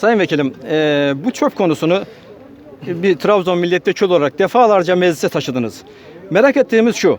Sayın Vekilim, e, bu çöp konusunu bir Trabzon milletvekili olarak defalarca meclise taşıdınız. Merak ettiğimiz şu.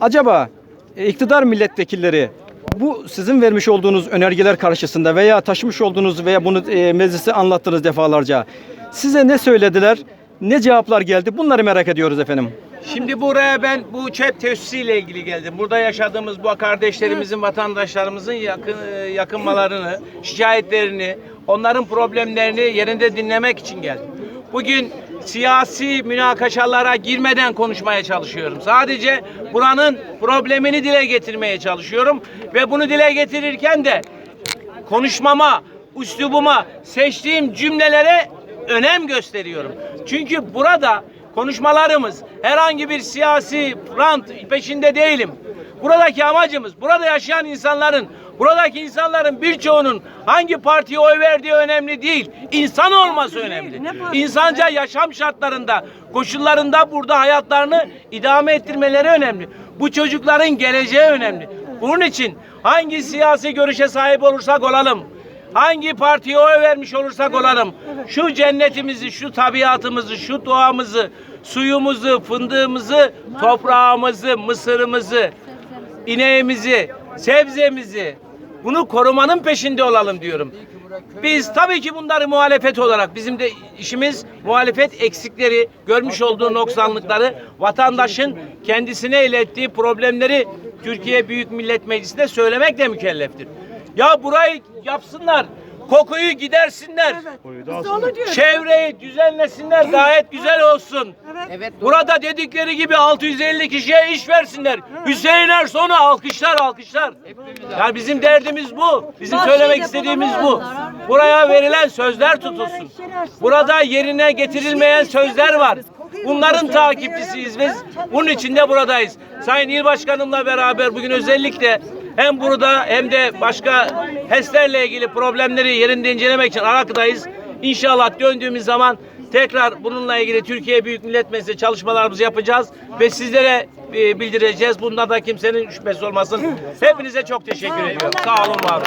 Acaba iktidar milletvekilleri bu sizin vermiş olduğunuz önergeler karşısında veya taşımış olduğunuz veya bunu e, meclise anlattınız defalarca. Size ne söylediler? Ne cevaplar geldi? Bunları merak ediyoruz efendim. Şimdi buraya ben bu çöp tesisiyle ilgili geldim. Burada yaşadığımız bu kardeşlerimizin, vatandaşlarımızın yakın, e, yakınmalarını, şikayetlerini, onların problemlerini yerinde dinlemek için geldim. Bugün siyasi münakaşalara girmeden konuşmaya çalışıyorum. Sadece buranın problemini dile getirmeye çalışıyorum ve bunu dile getirirken de konuşmama, üslubuma, seçtiğim cümlelere önem gösteriyorum. Çünkü burada konuşmalarımız herhangi bir siyasi rant peşinde değilim. Buradaki amacımız, burada yaşayan insanların, buradaki insanların birçoğunun hangi partiye oy verdiği önemli değil. İnsan olması önemli. İnsanca yaşam şartlarında, koşullarında burada hayatlarını idame ettirmeleri önemli. Bu çocukların geleceği önemli. Bunun için hangi siyasi görüşe sahip olursak olalım, hangi partiye oy vermiş olursak olalım, şu cennetimizi, şu tabiatımızı, şu doğamızı, suyumuzu, fındığımızı, toprağımızı, mısırımızı, ineğimizi, sebzemizi, bunu korumanın peşinde olalım diyorum. Biz tabii ki bunları muhalefet olarak bizim de işimiz muhalefet eksikleri, görmüş olduğu noksanlıkları, vatandaşın kendisine ilettiği problemleri Türkiye Büyük Millet Meclisi'nde söylemekle mükelleftir. Ya burayı yapsınlar, kokuyu gidersinler, Biz de onu diyoruz. çevreyi düzenlesinler, gayet güzel olsun. Evet. Burada dedikleri gibi 650 kişiye iş versinler. Hüseyin Ersoy'u alkışlar alkışlar. Yani bizim derdimiz bu. Bizim söylemek istediğimiz bu. Buraya verilen sözler tutulsun. Burada yerine getirilmeyen sözler var. Bunların takipçisiyiz biz. Bunun için de buradayız. Sayın İl Başkanımla beraber bugün özellikle hem burada hem de başka HES'lerle ilgili problemleri yerinde incelemek için Arak'tayız. İnşallah döndüğümüz zaman tekrar bununla ilgili Türkiye Büyük Millet Meclisi çalışmalarımızı yapacağız ve sizlere e, bildireceğiz. Bunda da kimsenin şüphesi olmasın. Hepinize çok teşekkür ediyorum. Sağ olun, var olun.